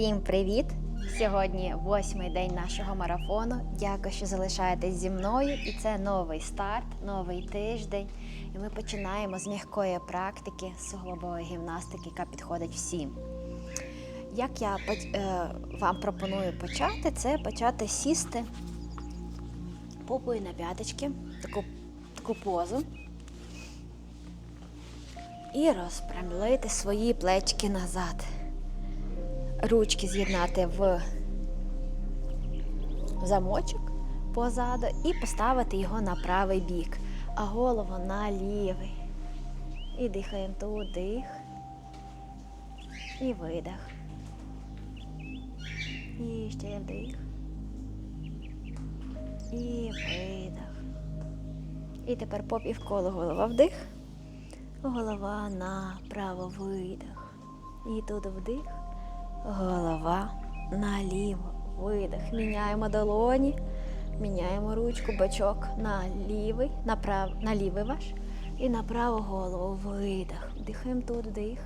Всім привіт! Сьогодні восьмий день нашого марафону. Дякую, що залишаєтесь зі мною. І це новий старт, новий тиждень. І ми починаємо з м'якої практики суглобової гімнастики, яка підходить всім. Як я е, вам пропоную почати, це почати сісти попою на п'яточки, таку, таку позу. І розпрямлити свої плечки назад. Ручки з'єднати в замочок позаду і поставити його на правий бік, а голову на лівий. І дихаємо тут, дих. І видих. І ще вдих. І видих. І тепер по півколу голова вдих. Голова направо видих. І тут вдих. Голова наліво. Видих. Міняємо долоні. Міняємо ручку, бачок на лівий, на, прав... на лівий ваш. І на праву голову. Видих. Дихаємо тут вдих.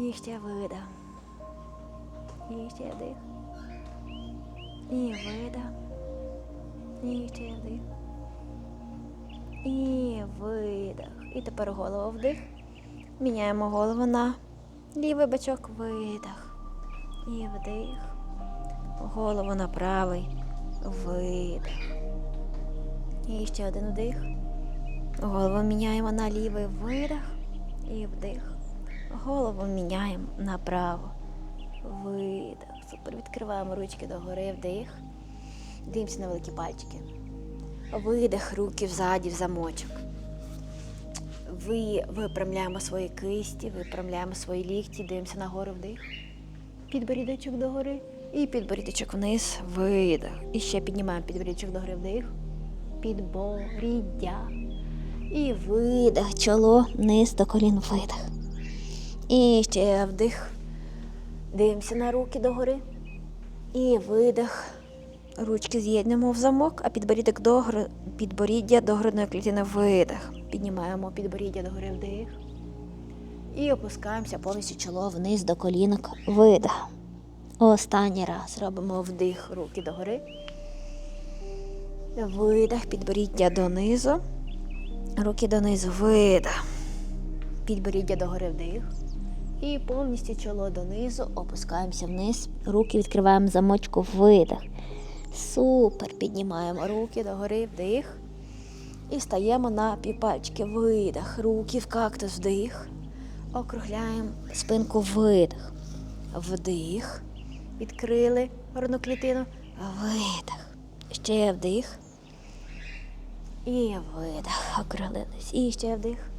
І ще видих. І ще. І видих. І ще вдих. І видих. І тепер голову вдих. Міняємо голову на лівий бачок, видих. І вдих. Голову на правий. Видих. І ще один вдих. Голову міняємо на лівий видих. І вдих. Голову міняємо направо. Видих. Супер. Відкриваємо ручки догори, вдих. Дивимося на великі пальчики. Видих, руки взаді в замочок. Ви випрямляємо свої кисті, випрямляємо свої лікті, дивимося нагору вдих. Підборідочок догори і підборідочок вниз, видих. І ще піднімаємо підборідочок догори вдих. Підборіддя. І видих, чоло, вниз до колін видих. І ще вдих. Дивимося на руки догори. І видих. Ручки з'єднуємо в замок, а підборідок до підборіддя до грудної клітини видих. Піднімаємо підборіддя до гори вдих. І опускаємося повністю чоло вниз до колінок. Видих. Останній раз робимо вдих, руки догори. Видих, підборіддя донизу. Руки донизу, видих. Підборіддя догори вдих. І повністю чоло донизу, опускаємося вниз. Руки відкриваємо замочку, видих. Супер. Піднімаємо руки догори, вдих. І стаємо на півпальчики, видих. Руки в кактус, вдих. Округляємо спинку, видих. Вдих. Відкрили грудну клітину. Видих. Ще вдих. І видих. Округлились. І ще вдих.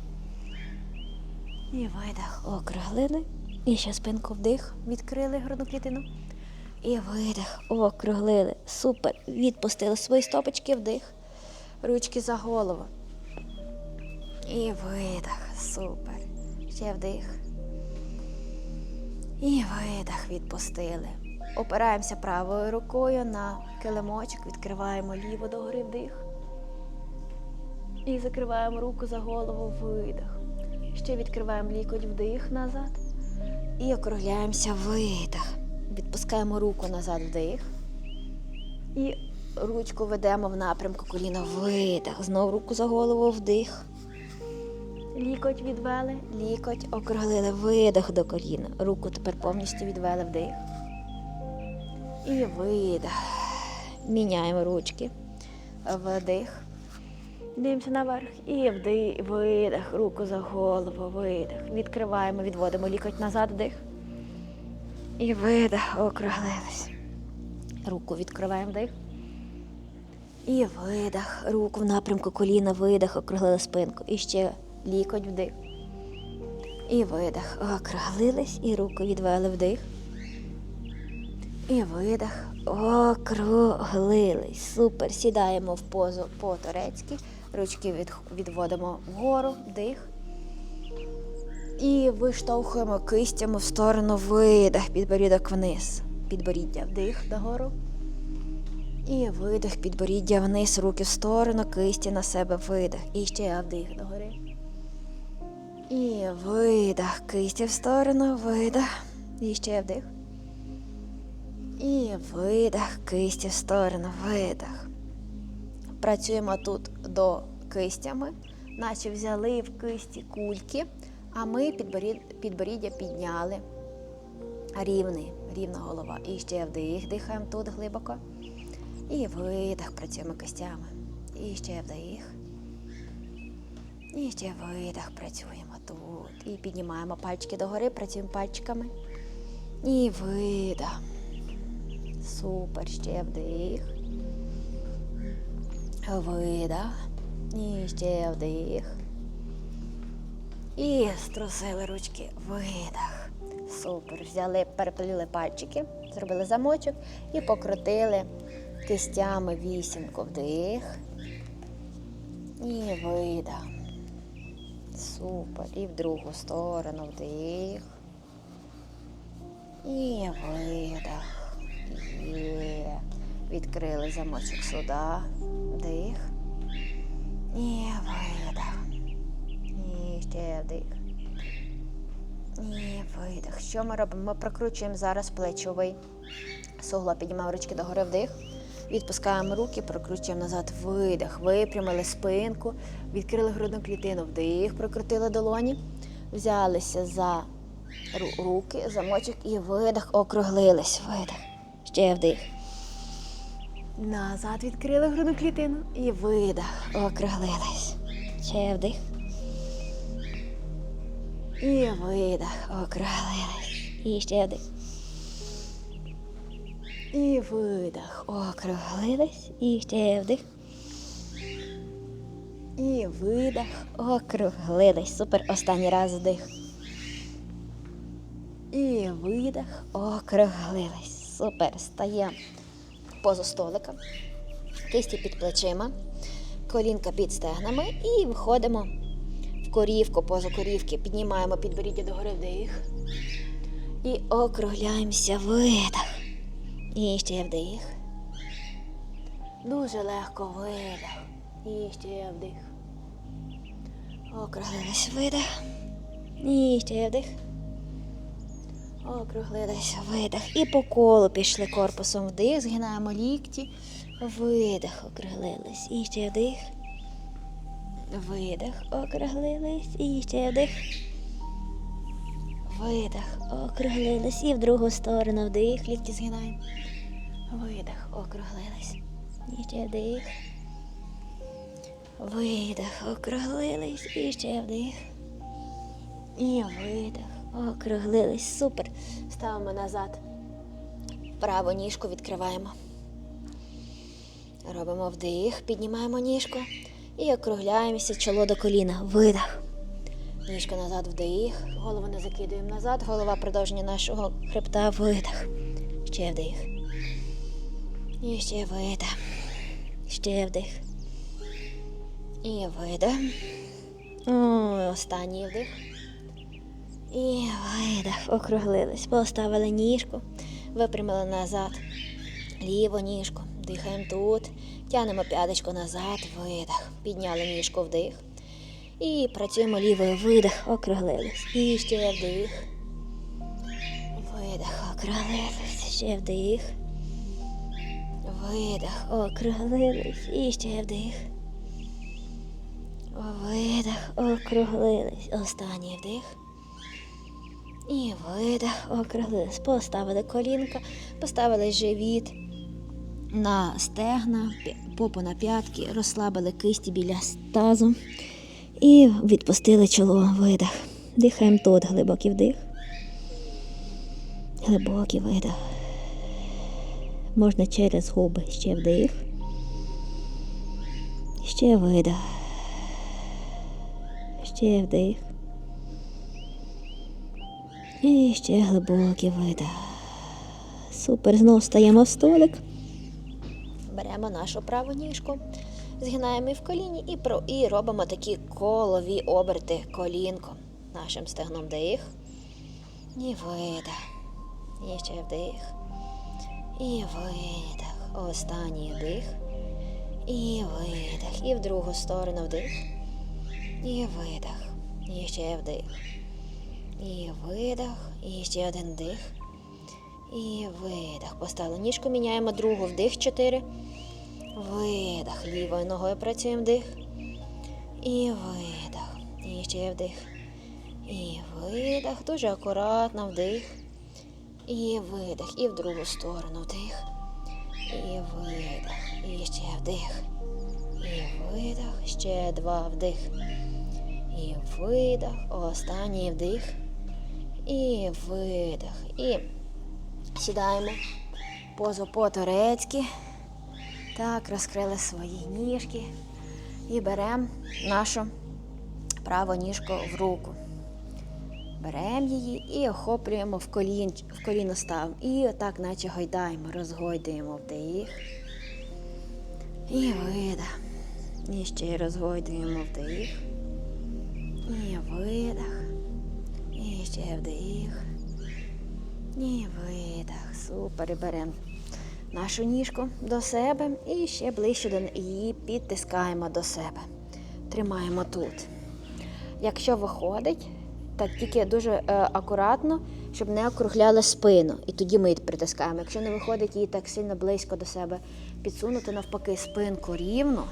І видих. Округлили. І ще спинку вдих. Відкрили грудну клітину. І видих. Округлили. Супер. Відпустили свої стопочки, вдих. Ручки за голову. І видих. Супер. Ще вдих. І видих. Відпустили. Опираємося правою рукою на килимочок, відкриваємо ліву догори вдих. І закриваємо руку за голову, видих. Ще відкриваємо лікоть вдих назад. І округляємося видих. Відпускаємо руку назад вдих. І ручку ведемо в напрямку коліна видих. Знову руку за голову вдих. Лікоть відвели, лікоть округлили, видих до коліна. Руку тепер повністю відвели вдих. І видих. Міняємо ручки. Вдих. Дивимося наверх і вдих, видих, руку за голову, видих. Відкриваємо, відводимо лікоть назад, вдих. І видих, округлились. Руку відкриваємо вдих. І видих. Руку в напрямку коліна, видих, округлили спинку. І ще лікоть вдих. І видих. Округлились. І руку відвели вдих. І видих. Округлились. Супер. Сідаємо в позу по-турецьки. Ручки від, відводимо вгору, вдих. І виштовхуємо кистями в сторону видих, підборідок вниз. Підборіддя вдих догору. І видих, підборіддя вниз, руки в сторону, кисті на себе видих. І ще вдих догори. І видих, кисті в сторону, видих. І ще вдих. І видах, кисті в сторону, видах. Працюємо тут до кистями, наче взяли в кисті кульки, а ми підборіддя підняли. Рівний, рівна голова. І ще вдих, дихаємо тут глибоко. І видих, працюємо кистями. І ще вдих. І ще видих, працюємо тут. І піднімаємо пальчики догори, працюємо пальчиками. І видих. Супер, ще вдих. Видих. І ще вдих. І струсили ручки. Видих. Супер. Взяли, перепліли пальчики, зробили замочок і покрутили кистями вісімку. Вдих. І видих. Супер. І в другу сторону вдих. І видих. Є. Відкрили замочок сюди. Вдих. І видих. Ще вдих. І видих. Що ми робимо? Ми прокручуємо зараз плечовий суглоб. Піднімаємо ручки догори вдих. Відпускаємо руки, прокручуємо назад видих. Випрямили спинку, відкрили грудну клітину, вдих, прокрутили долоні, взялися за ру- руки, замочок і видих, округлились. Видих. Ще вдих. Назад відкрили грудну клітину і видих, округлились. Ще вдих. І видих, округлились. І ще вдих. І видих, округлились. І ще вдих. І видих, округлились. Супер. Останній раз вдих. І видих, округлились. Супер. Стаємо позу столика. Кисті під плечима, колінка під стегнами і виходимо в корівку, позу корівки. Піднімаємо підборіддя догори вдих. І округляємося видих. І ще вдих. Дуже легко видих. І ще вдих. Округлились видих. І ще вдих. Округлилися видих. І по колу пішли корпусом вдих, згинаємо лікті. Видих, округлились. І ще вдих. Видих, округлились. І ще вдих. Видих, округлились. І в другу сторону вдих, лікті згинаємо. Видих, округлились. І ще вдих. Видих, округлились. І ще вдих. І видих. Округлились. Супер. Ставимо назад. Праву ніжку відкриваємо. Робимо вдих, піднімаємо ніжку і округляємося чоло до коліна. Видих. Ніжка назад вдих. Голову не закидуємо назад. Голова продовження нашого хребта. Видих. Ще вдих. І ще видих. Ще вдих. І видих. О, Останній вдих. І видих, округлились. Поставили ніжку, випрямили назад. Ліву ніжку. Дихаємо тут. Тянемо п'яточку назад, видих. Підняли ніжку вдих. І працюємо лівою видих, округлились. І ще вдих. Видих, округлились. Ще вдих. Видих, округлились. І ще вдих. Видих, округлились. Останній вдих. І видих, округлились. Поставили колінка, поставили живіт на стегна, попу на п'ятки, розслабили кисті біля тазу і відпустили чоло. Видих. Дихаємо тут, глибокий вдих. Глибокий видих. Можна через губи ще вдих. Ще видих. Ще вдих. І ще глибокий видих. Супер. Знову стаємо в столик. Беремо нашу праву ніжку, згинаємо її в коліні і, про, і робимо такі колові оберти колінком. Нашим стегном вдих. І видих. І ще вдих. І видих. Останній вдих. І видих. І в другу сторону вдих. І видих. І ще вдих. І видих. І ще один дих. І видих. Поставили ніжку, міняємо другу вдих. Чотири. Видих. Лівою ногою працюємо вдих. І видих. І ще вдих. І видих. Дуже акуратно вдих. І видих. І в другу сторону вдих. І видих. І ще вдих. І видих. Ще два вдих. І видих. Останній вдих. І видих. І сідаємо позу по-турецьки. Так, розкрили свої ніжки. І беремо нашу праву ніжку в руку. Беремо її і охоплюємо в, колін, в коліно ставимо. І отак, наче гойдаємо, розгойдуємо вдих. І видих. І ще розгойдуємо вдих. І видих. І ще вдих. І видих. Супер. Беремо нашу ніжку до себе і ще ближче до її підтискаємо до себе. Тримаємо тут. Якщо виходить, так тільки дуже е, акуратно, щоб не округляли спину. І тоді ми її притискаємо. Якщо не виходить її так сильно близько до себе, підсунути навпаки спинку рівно,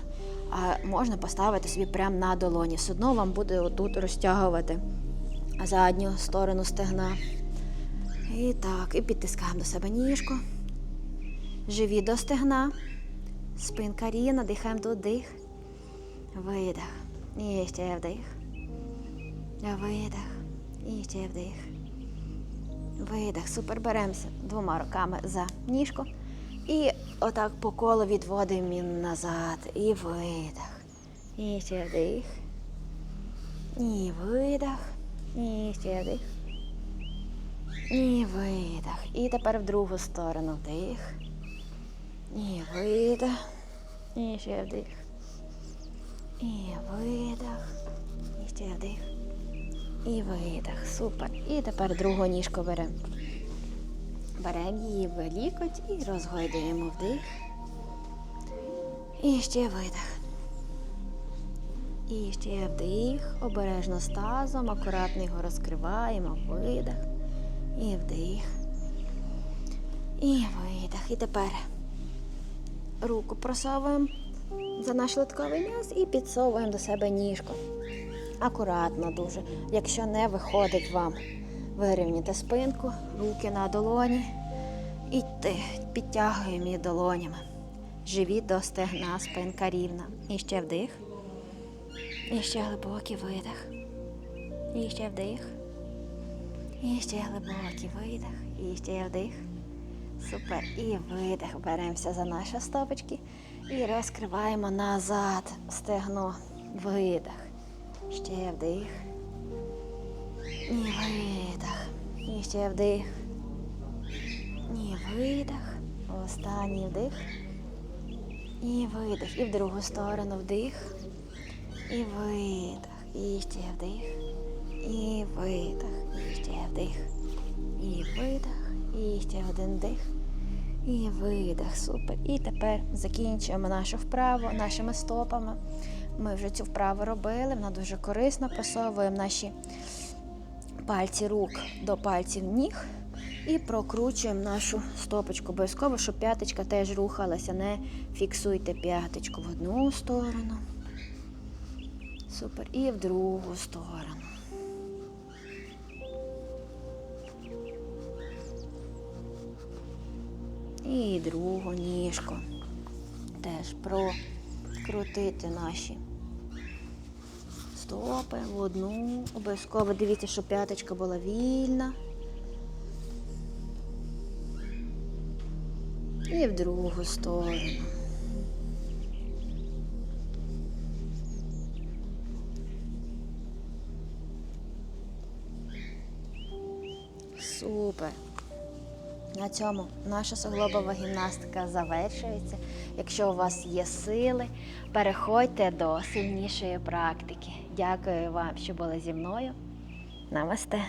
а можна поставити собі прямо на долоні. Все одно вам буде отут розтягувати задню сторону стегна. І так, і підтискаємо до себе ніжку. Живі до стегна. Спинка рівна, дихаємо тут дих. Видих. І ще вдих. Видих. І ще вдих. Видих. Супер. Беремося двома руками за ніжку. І отак по колу відводимо назад. І видих. І ще вдих. І видих. І ще вдих. І видих. І тепер в другу сторону вдих. І видих. І ще вдих. І видих. І ще вдих. І видих. Супер. І тепер другу ніжку беремо. Беремо її в лікоть і розгойдуємо вдих. І ще видих. І ще вдих. Обережно з тазом, акуратно його розкриваємо. Видих. І вдих. І видих. І тепер руку просовуємо за наш литковий м'яз і підсовуємо до себе ніжку. Акуратно дуже. Якщо не виходить вам, вирівняйте спинку, руки на долоні і підтягуємо її долонями. Живіт до стегна, спинка рівна. І ще вдих. І ще глибокий видих. І ще вдих. І ще глибокий видих. І ще вдих. Супер. І видих. Беремося за наші стопочки і розкриваємо назад стегно. Видих. Ще вдих. І видих. І ще вдих. І видих. Останній вдих. І видих. І в другу сторону вдих. І видих. І ще вдих. І видих. І вдих. І видих. І один вдих. І видих. Супер. І тепер закінчуємо нашу вправу нашими стопами. Ми вже цю вправу робили, вона дуже корисна. Просовуємо наші пальці рук до пальців ніг і прокручуємо нашу стопочку. Обов'язково, щоб п'яточка теж рухалася. Не фіксуйте п'яточку в одну сторону. Супер. І в другу сторону. І другу ніжку. Теж прокрутити наші стопи в одну. Обов'язково дивіться, щоб п'яточка була вільна. І в другу сторону. Супер. На цьому наша суглобова гімнастика завершується. Якщо у вас є сили, переходьте до сильнішої практики. Дякую вам, що були зі мною. Намасте.